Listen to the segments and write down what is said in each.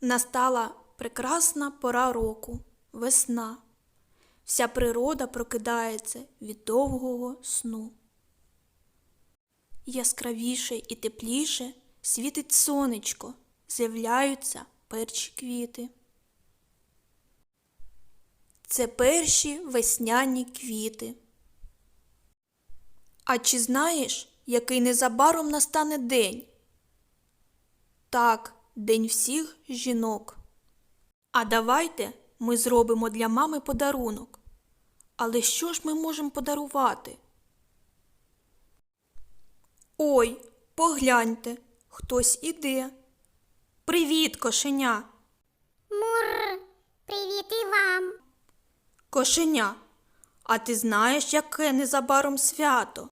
Настала прекрасна пора року, весна. Вся природа прокидається від довгого сну. Яскравіше і тепліше світить сонечко, з'являються перші квіти. Це перші весняні квіти. А чи знаєш, який незабаром настане день? Так, день всіх жінок. А давайте ми зробимо для мами подарунок. Але що ж ми можемо подарувати? Ой, погляньте, хтось іде. Привіт, кошеня. Мур, привіт і вам. Кошеня. А ти знаєш, яке незабаром свято?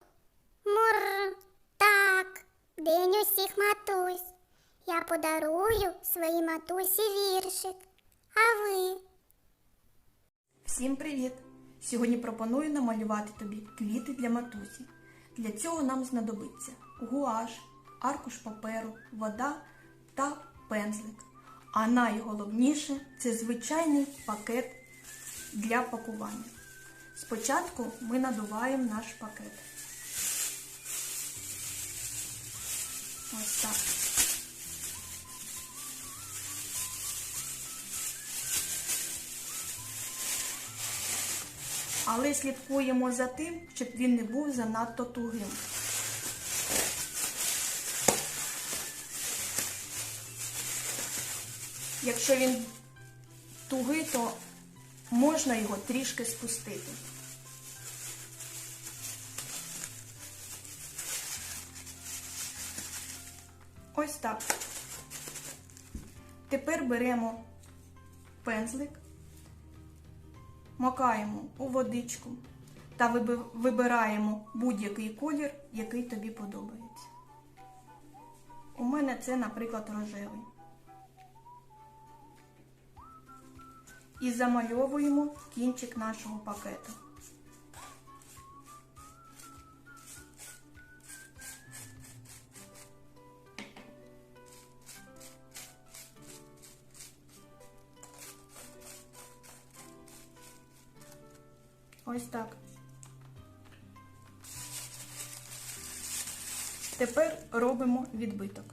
Мур, так, день усіх матусь. Я подарую своїй матусі віршик. А ви? Всім привіт! Сьогодні пропоную намалювати тобі квіти для матусі. Для цього нам знадобиться гуаш, аркуш паперу, вода та пензлик. А найголовніше це звичайний пакет для пакування. Спочатку ми надуваємо наш пакет. Ось так. Але слідкуємо за тим, щоб він не був занадто тугим. Якщо він тугий, то можна його трішки спустити. Ось так. Тепер беремо пензлик макаємо у водичку та вибираємо будь-який колір, який тобі подобається. У мене це, наприклад, рожевий. І замальовуємо кінчик нашого пакету. Ось так. Тепер робимо відбиток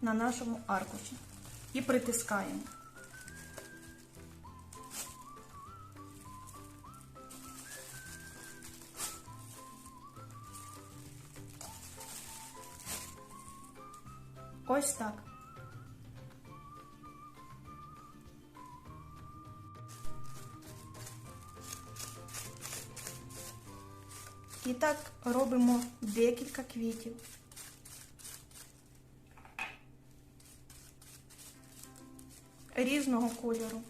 на нашому аркуші і притискаємо. Ось так. І так робимо декілька квітів. Різного кольору.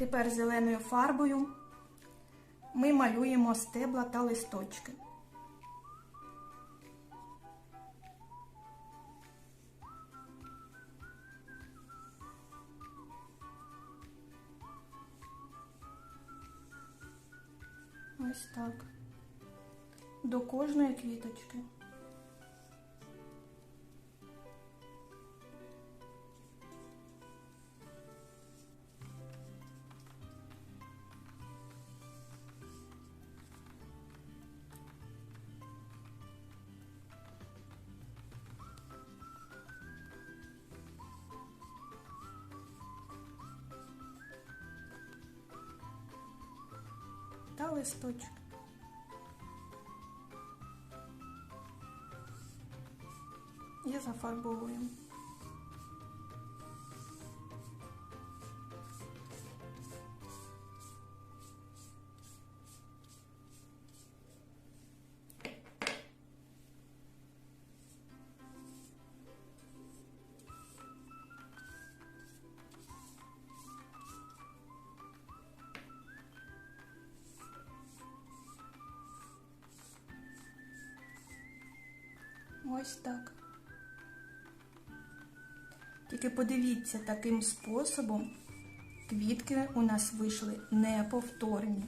Тепер зеленою фарбою ми малюємо стебла та листочки. Ось так. До кожної квіточки. Листочок. І зафарбовуємо. Ось так. Тільки подивіться, таким способом квітки у нас вийшли неповторні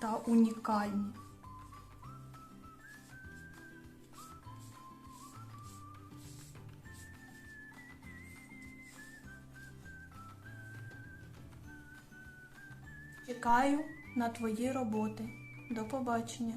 та унікальні. Чекаю на твої роботи. До побачення.